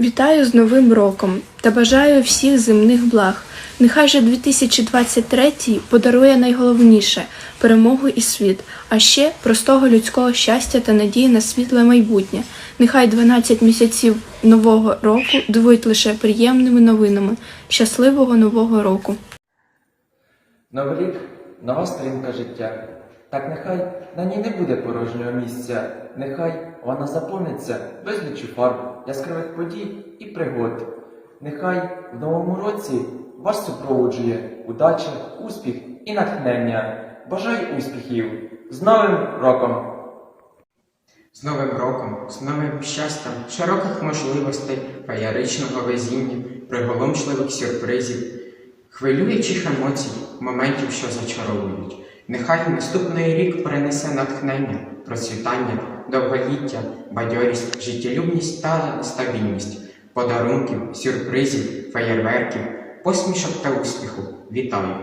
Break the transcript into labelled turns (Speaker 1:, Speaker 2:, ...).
Speaker 1: Вітаю з Новим роком та бажаю всіх земних благ. Нехай же 2023 подарує найголовніше перемогу і світ, а ще простого людського щастя та надії на світле майбутнє. Нехай 12 місяців нового року дивують лише приємними новинами. Щасливого нового року!
Speaker 2: Новий рік нова сторінка життя. Так нехай на ній не буде порожнього місця, нехай вона заповниться безліччю фарб, яскравих подій і пригод. Нехай в новому році вас супроводжує удача, успіх і натхнення. Бажаю успіхів! З Новим роком!
Speaker 3: З Новим роком, з новим щастям, широких можливостей, феєричного везіння, приголомшливих сюрпризів, хвилюючих емоцій, моментів, що зачаровують. Нехай наступний рік принесе натхнення, процвітання, довголіття, бадьорість, життєлюбність та стабільність, подарунків, сюрпризів, феєрверків, посмішок та успіху. Вітаю!